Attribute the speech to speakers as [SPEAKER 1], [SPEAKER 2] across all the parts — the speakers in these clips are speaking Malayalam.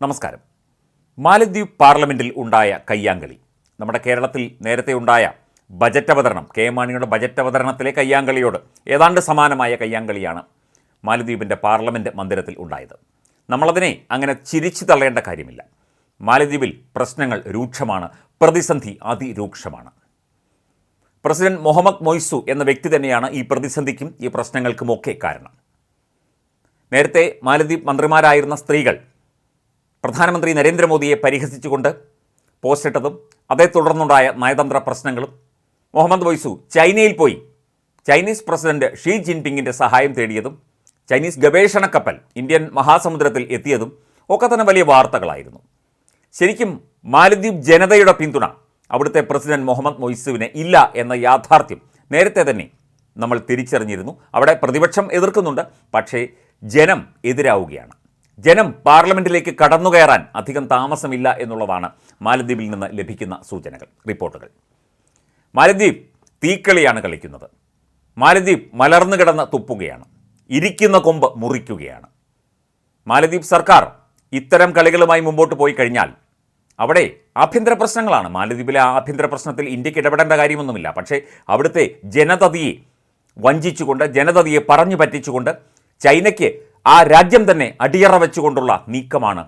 [SPEAKER 1] നമസ്കാരം. മാലദ്വീപ് പാർലമെന്റിൽ ഉണ്ടായ കയ്യാങ്കളി. നമ്മുടെ കേരളത്തിൽ നേരത്തെ ഉണ്ടായ ബജറ്റ് അവതരണം കെ മാണിയുടെ ബജറ്റ് അവതരണത്തിലെ കയ്യാങ്കളിയോട് ഏതാണ്ട് സമാനമായ കയ്യാങ്കളിയാണ് മാലദ്വീപിന്റെ പാർലമെന്റ് മന്ദിരത്തിൽ ഉണ്ടായത്. നമ്മളതിനെ അങ്ങനെ ചിരിച്ചു തള്ളേണ്ട കാര്യമില്ല. മാലദ്വീപിൽ പ്രശ്നങ്ങൾ രൂക്ഷമാണ് പ്രതിസന്ധി അതിരൂക്ഷമാണ്. പ്രസിഡന്റ് മുഹമ്മദ് മൊയ്സു എന്ന വ്യക്തി തന്നെയാണ് ഈ പ്രതിസന്ധിക്കും ഈ പ്രശ്നങ്ങൾക്കുമൊക്കെ കാരണം. നേരത്തെ മാലദ്വീപ് മന്ത്രിമാരായിരുന്ന സ്ത്രീകൾ പ്രധാനമന്ത്രി നരേന്ദ്രമോദിയെ പരിഹസിച്ചുകൊണ്ട് പോസ്റ്റിട്ടതും അതേ തുടർന്നുണ്ടായ നയതന്ത്ര പ്രശ്നങ്ങളും. മുഹമ്മദ് വൈസു ചൈനയിൽ പോയി. ചൈനീസ് പ്രസിഡന്റ് ഷീ ജിൻപിങ്ങിന്റെ സഹായം തേടിയതും ചൈനീസ് ഗവേഷണ കപ്പൽ ഇന്ത്യൻ മഹാസമുദ്രത്തിൽ എത്തിയതും ഒക്കെ തന്നെ വലിയ വാർത്തകളായിരുന്നു. ശരിക്കും മാലദ്വീപ് ജനതയുടെ പിന്തുണ അവിടുത്തെ പ്രസിഡന്റ് മുഹമ്മദ് മൊയ്സുവിന് ഇല്ല എന്ന യാഥാർത്ഥ്യം നേരത്തെ തന്നെ നമ്മൾ തിരിച്ചറിഞ്ഞിരുന്നു. അവിടെ പ്രതിപക്ഷം എതിർക്കുന്നുണ്ട് പക്ഷേ ജനം എതിരാവുകയാണ്. ജനം പാർലമെന്റിലേക്ക് കടന്നുകയറാൻ അധികം താമസമില്ല എന്നുള്ളതാണ് മാലദ്വീപിൽ നിന്ന് ലഭിക്കുന്ന സൂചനകൾ റിപ്പോർട്ടുകൾ. മാലദ്വീപ് തീക്കളിയാണ് കളിക്കുന്നത്. മാലദ്വീപ് മലർന്നു കിടന്ന് തുപ്പുകയാണ്. ഇരിക്കുന്ന കൊമ്പ് മുറിക്കുകയാണ്. മാലദ്വീപ് സർക്കാർ ഇത്തരം കളികളുമായി മുമ്പോട്ട് പോയി കഴിഞ്ഞാൽ അവിടെ ആഭ്യന്തര പ്രശ്നങ്ങളാണ്. മാലദ്വീപിലെ ആഭ്യന്തര പ്രശ്നത്തിൽ ഇന്ത്യയ്ക്ക് ഇടപെടേണ്ട കാര്യമൊന്നുമില്ല. പക്ഷേ അവിടുത്തെ ജനതതിയെ വഞ്ചിച്ചുകൊണ്ട് ജനതതിയെ പറഞ്ഞു പറ്റിച്ചുകൊണ്ട് ചൈനയ്ക്ക് ആ രാജ്യം തന്നെ അടിയറ വെച്ചുകൊണ്ടുള്ള നീക്കമാണ്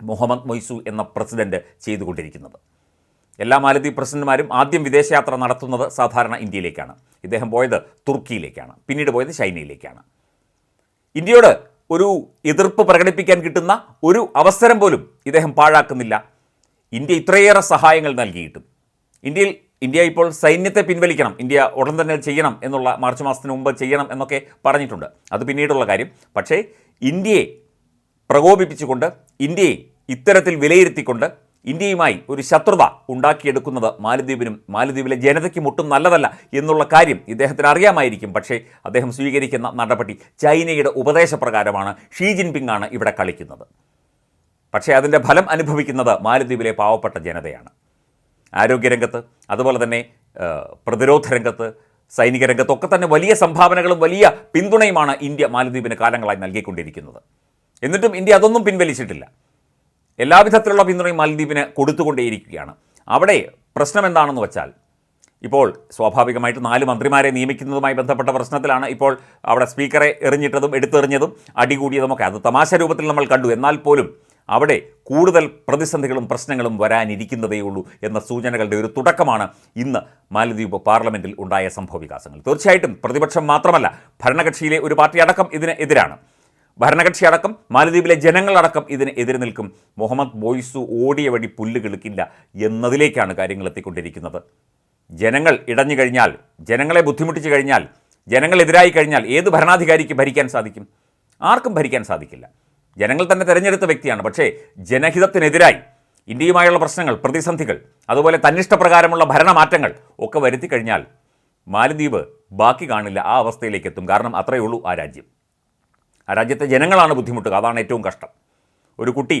[SPEAKER 1] മുഹമ്മദ് മൊയ്സു എന്ന പ്രസിഡന്റ് ചെയ്തുകൊണ്ടിരിക്കുന്നത്. എല്ലാ മാലദ്വീപ് പ്രസിഡന്റുമാരും ആദ്യം വിദേശയാത്ര നടത്തുന്നത് സാധാരണ ഇന്ത്യയിലേക്കാണ്. ഇദ്ദേഹം പോയത് തുർക്കിയിലേക്കാണ്. പിന്നീട് പോയത് ചൈനയിലേക്കാണ്. ഇന്ത്യയോട് ഒരു എതിർപ്പ് പ്രകടിപ്പിക്കാൻ കിട്ടുന്ന ഒരു അവസരം പോലും ഇദ്ദേഹം പാഴാക്കുന്നില്ല. ഇന്ത്യ ഇത്രയേറെ സഹായങ്ങൾ നൽകിയിട്ടും. ഇന്ത്യയിൽ ഇന്ത്യ ഇപ്പോൾ സൈന്യത്തെ പിൻവലിക്കണം ഇന്ത്യ ഉടൻ തന്നെ ചെയ്യണം എന്നുള്ള മാർച്ച് മാസത്തിന് മുമ്പ് ചെയ്യണം എന്നൊക്കെ പറഞ്ഞിട്ടുണ്ട്. അത് പിന്നീടുള്ള കാര്യം. പക്ഷേ ഇന്ത്യയെ പ്രകോപിപ്പിച്ചുകൊണ്ട് ഇന്ത്യയെ ഇത്തരത്തിൽ വിലയിരുത്തിക്കൊണ്ട് ഇന്ത്യയുമായി ഒരു ശത്രുത ഉണ്ടാക്കിയെടുക്കുന്നത് മാലദ്വീപിനും മാലദ്വീപിലെ ജനതയ്ക്കും ഒട്ടും നല്ലതല്ല എന്നുള്ള കാര്യം ഇദ്ദേഹത്തിന് അറിയാമായിരിക്കും. പക്ഷേ അദ്ദേഹം സ്വീകരിക്കുന്ന നടപടി ചൈനയുടെ ഉപദേശപ്രകാരമാണ്. ഷീ ജിൻപിങ് ആണ് ഇവിടെ കളിക്കുന്നത്. പക്ഷേ അതിന്റെ ഫലം അനുഭവിക്കുന്നത് മാലദ്വീപിലെ പാവപ്പെട്ട ജനതയാണ്. ആരോഗ്യരംഗത്ത് അതുപോലെ തന്നെ പ്രതിരോധ രംഗത്ത് സൈനിക രംഗത്തൊക്കെ തന്നെ വലിയ സംഭാവനകളും വലിയ പിന്തുണയുമാണ് ഇന്ത്യ മാലദ്വീപിന് കാലങ്ങളായി നൽകിക്കൊണ്ടിരിക്കുന്നത്. എന്നിട്ടും ഇന്ത്യ അതൊന്നും പിൻവലിച്ചിട്ടില്ല. എല്ലാവിധത്തിലുള്ള പിന്തുണയും മാലദ്വീപിന് കൊടുത്തുകൊണ്ടേയിരിക്കുകയാണ്. അവിടെ പ്രശ്നം എന്താണെന്ന് വെച്ചാൽ ഇപ്പോൾ സ്വാഭാവികമായിട്ട് നാല് മന്ത്രിമാരെ നിയമിക്കുന്നതുമായി ബന്ധപ്പെട്ട പ്രശ്നത്തിലാണ് ഇപ്പോൾ അവിടെ സ്പീക്കറെ എറിഞ്ഞിട്ടതും എടുത്തെറിഞ്ഞതും അടികൂടിയതുമൊക്കെ. അത് തമാശ രൂപത്തിൽ നമ്മൾ കണ്ടു. എന്നാൽ പോലും അവിടെ കൂടുതൽ പ്രതിസന്ധികളും പ്രശ്നങ്ങളും വരാനിരിക്കുന്നതേ ഉള്ളൂ എന്ന സൂചനകളുടെ ഒരു തുടക്കമാണ് ഇന്ന് മാലദ്വീപ് പാർലമെന്റിൽ ഉണ്ടായ സംഭവവികാസങ്ങൾ. തീർച്ചയായിട്ടും പ്രതിപക്ഷം മാത്രമല്ല ഭരണകക്ഷിയിലെ ഒരു പാർട്ടി അടക്കം ഇതിന് എതിരാണ്. ഭരണകക്ഷി അടക്കം മാലദ്വീപിലെ ജനങ്ങളടക്കം ഇതിന് എതിര് നിൽക്കും. മുഹമ്മദ് ബോയ്സു ഓടിയ വഴി പുല്ല് കിളുക്കില്ല എന്നതിലേക്കാണ് കാര്യങ്ങൾ എത്തിക്കൊണ്ടിരിക്കുന്നത്. ജനങ്ങൾ ഇടഞ്ഞു കഴിഞ്ഞാൽ ജനങ്ങളെ ബുദ്ധിമുട്ടിച്ചു കഴിഞ്ഞാൽ ജനങ്ങളെതിരായി കഴിഞ്ഞാൽ ഏത് ഭരണാധികാരിക്ക് ഭരിക്കാൻ സാധിക്കും? ആർക്കും ഭരിക്കാൻ സാധിക്കില്ല. ജനങ്ങൾ തന്നെ തിരഞ്ഞെടുത്ത വ്യക്തിയാണ്. പക്ഷേ ജനഹിതത്തിനെതിരായി ഇന്ത്യയുമായുള്ള പ്രശ്നങ്ങൾ പ്രതിസന്ധികൾ അതുപോലെ തന്നിഷ്ടപ്രകാരമുള്ള ഭരണമാറ്റങ്ങൾ ഒക്കെ വരുത്തി കഴിഞ്ഞാൽ മാലദ്വീപ് ബാക്കി കാണില്ല ആ അവസ്ഥയിലേക്ക് എത്തും. കാരണം അത്രയേ ഉള്ളൂ ആ രാജ്യം. ആ രാജ്യത്തെ ജനങ്ങളാണ് ബുദ്ധിമുട്ടുക. അതാണ് ഏറ്റവും കഷ്ടം. ഒരു കുട്ടി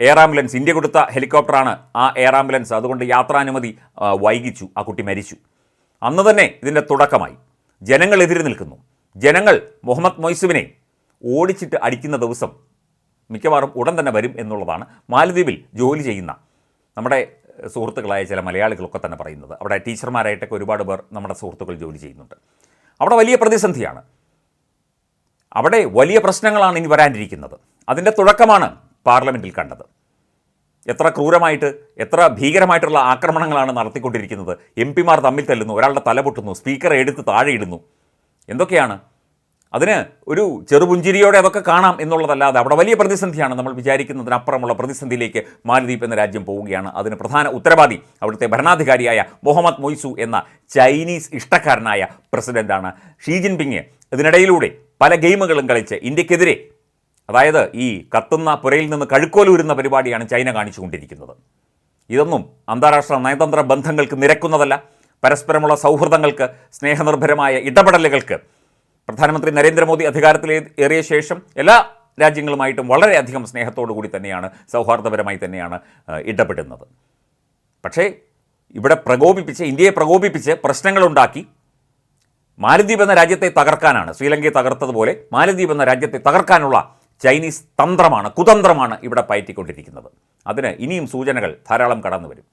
[SPEAKER 1] എയർ ആംബുലൻസ് ഇന്ത്യ കൊടുത്ത ഹെലികോപ്റ്ററാണ് ആ എയർ ആംബുലൻസ്. അതുകൊണ്ട് യാത്രാനുമതി വൈകിച്ചു. ആ കുട്ടി മരിച്ചു. അന്ന് തന്നെ ഇതിന്റെ തുടക്കമായി. ജനങ്ങൾ എതിര് നിൽക്കുന്നു. ജനങ്ങൾ മുഹമ്മദ് മൊയ്സുവിനെ ഓടിച്ചിട്ട് അടിക്കുന്ന ദിവസം മിക്കവാറും ഉടൻ തന്നെ വരും എന്നുള്ളതാണ്. മാലദ്വീപിൽ ജോലി ചെയ്യുന്ന നമ്മുടെ സുഹൃത്തുക്കളായ ചില മലയാളികളൊക്കെ തന്നെ പറയുന്നത്. അവിടെ ടീച്ചർമാരായിട്ടൊക്കെ ഒരുപാട് പേർ നമ്മുടെ സുഹൃത്തുക്കൾ ജോലി ചെയ്യുന്നുണ്ട്. അവിടെ വലിയ പ്രതിസന്ധിയാണ്. അവിടെ വലിയ പ്രശ്നങ്ങളാണ് ഇനി വരാനിരിക്കുന്നത്. അതിന്റെ തുടക്കമാണ് പാർലമെന്റിൽ കണ്ടത്. എത്ര ക്രൂരമായിട്ട് എത്ര ഭീകരമായിട്ടുള്ള ആക്രമണങ്ങളാണ് നടത്തിക്കൊണ്ടിരിക്കുന്നത്. എം പിമാർ തമ്മിൽ തല്ലുന്നു ഒരാളുടെ തല പൊട്ടുന്നു സ്പീക്കറെ എടുത്ത് താഴെയിടുന്നു എന്തൊക്കെയാണ് അതിന് ഒരു ചെറുപുഞ്ചിരിയോടെ അതൊക്കെ കാണാം എന്നുള്ളതല്ലാതെ അവിടെ വലിയ പ്രതിസന്ധിയാണ് നമ്മൾ വിചാരിക്കുന്നതിനപ്പുറമുള്ള പ്രതിസന്ധിയിലേക്ക് മാലദ്വീപ് എന്ന രാജ്യം പോവുകയാണ്. അതിന് പ്രധാന ഉത്തരവാദി അവിടുത്തെ ഭരണാധികാരിയായ മുഹമ്മദ് മൊയ്സു എന്ന ചൈനീസ് ഇഷ്ടക്കാരനായ പ്രസിഡന്റാണ് ഷീ ജിൻപിങ്. ഇതിനിടയിലൂടെ പല ഗെയിമുകളും കളിച്ച് ഇന്ത്യക്കെതിരെ അതായത് ഈ കത്തുന്ന പുരയിൽ നിന്ന് കഴുക്കോലൂരുന്ന പരിപാടിയാണ് ചൈന കാണിച്ചുകൊണ്ടിരിക്കുന്നത്. ഇതൊന്നും അന്താരാഷ്ട്ര നയതന്ത്ര ബന്ധങ്ങൾക്ക് നിരക്കുന്നതല്ല. പരസ്പരമുള്ള സൗഹൃദങ്ങൾക്ക് സ്നേഹനിർഭരമായ ഇടപെടലുകൾക്ക് പ്രധാനമന്ത്രി നരേന്ദ്രമോദി അധികാരത്തിൽ ഏറിയ ശേഷം എല്ലാ രാജ്യങ്ങളുമായിട്ടും വളരെയധികം സ്നേഹത്തോടു കൂടി തന്നെയാണ് സൗഹാർദ്ദപരമായി തന്നെയാണ് ഇടപെടുന്നത്. പക്ഷേ ഇവിടെ പ്രകോപിപ്പിച്ച് ഇന്ത്യയെ പ്രകോപിപ്പിച്ച് പ്രശ്നങ്ങളുണ്ടാക്കി മാലദ്വീപ് എന്ന രാജ്യത്തെ തകർക്കാനാണ് ശ്രീലങ്കയെ തകർത്തതുപോലെ മാലദ്വീപ് എന്ന രാജ്യത്തെ തകർക്കാനുള്ള ചൈനീസ് തന്ത്രമാണ് കുതന്ത്രമാണ് ഇവിടെ പയറ്റിക്കൊണ്ടിരിക്കുന്നത്. അതിന് ഇനിയും സൂചനകൾ ധാരാളം കടന്നു വരും